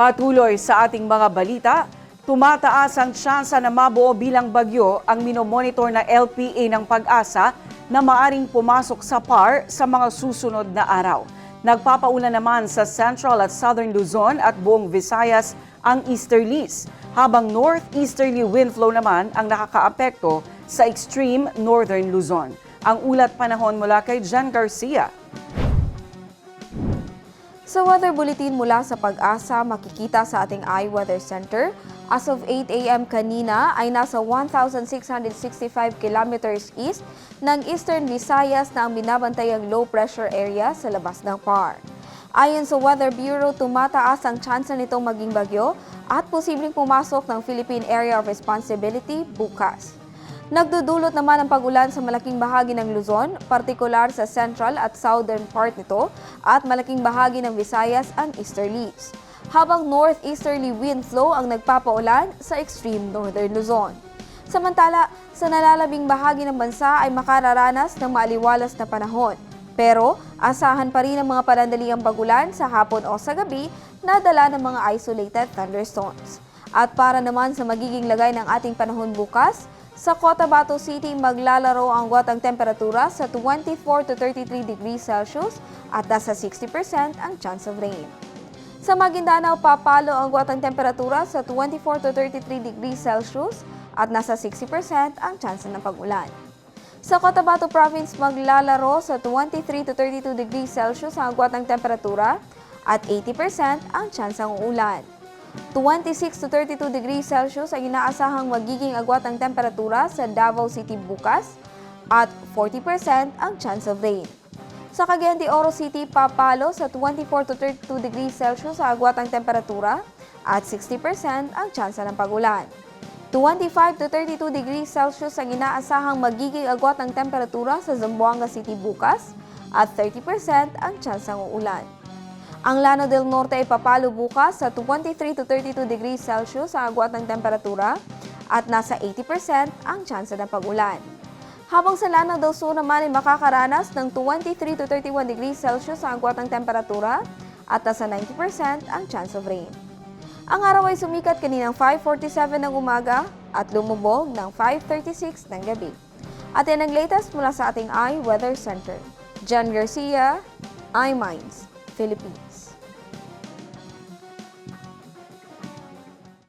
Patuloy sa ating mga balita, tumataas ang tsansa na mabuo bilang bagyo ang minomonitor na LPA ng pag-asa na maaring pumasok sa PAR sa mga susunod na araw. Nagpapaulan naman sa Central at Southern Luzon at buong Visayas ang easterlies, habang northeasterly wind flow naman ang nakakaapekto sa extreme northern Luzon. Ang ulat panahon mula kay Jen Garcia. Sa weather bulletin mula sa pag-asa, makikita sa ating iWeather Center, as of 8 a.m. kanina ay nasa 1,665 kilometers east ng Eastern Visayas na ang binabantayang low pressure area sa labas ng PAR. Ayon sa Weather Bureau, tumataas ang tsansa nitong maging bagyo at posibleng pumasok ng Philippine Area of Responsibility bukas. Nagdudulot naman ang pagulan sa malaking bahagi ng Luzon, partikular sa central at southern part nito, at malaking bahagi ng Visayas ang easterlies. Habang northeasterly wind flow ang nagpapaulan sa extreme northern Luzon. Samantala, sa nalalabing bahagi ng bansa ay makararanas ng maaliwalas na panahon. Pero asahan pa rin ang mga panandaliang pagulan sa hapon o sa gabi na dala ng mga isolated thunderstorms. At para naman sa magiging lagay ng ating panahon bukas, sa Cotabato City maglalaro ang watang temperatura sa 24 to 33 degrees Celsius at nasa 60% ang chance of rain. Sa Maguindanao, papalo ang watang temperatura sa 24 to 33 degrees Celsius at nasa 60% ang chance ng pag-ulan. Sa Cotabato Province, maglalaro sa 23 to 32 degrees Celsius ang agwat ng temperatura at 80% ang chance ng ulan. 26 to 32 degrees Celsius ang inaasahang magiging agwat ng temperatura sa Davao City bukas at 40% ang chance of rain. Sa Cagayan de Oro City, papalo sa 24 to 32 degrees Celsius ang agwat ng temperatura at 60% ang tsansa ng pagulan. 25 to 32 degrees Celsius ang inaasahang magiging agwat ng temperatura sa Zamboanga City bukas at 30% ang tsansang uulan. Ang Lano del Norte ay papalo bukas sa 23 to 32 degrees Celsius ang agwat ng temperatura at nasa 80% ang tsansa ng pag-ulan. Habang sa Lano del Sur naman ay makakaranas ng 23 to 31 degrees Celsius ang agwat ng temperatura at nasa 90% ang chance of rain. Ang araw ay sumikat kaninang 5.47 ng umaga at lumubog ng 5.36 ng gabi. At yan ang latest mula sa ating iWeather Center. Jan Garcia, iMinds, Filipinas.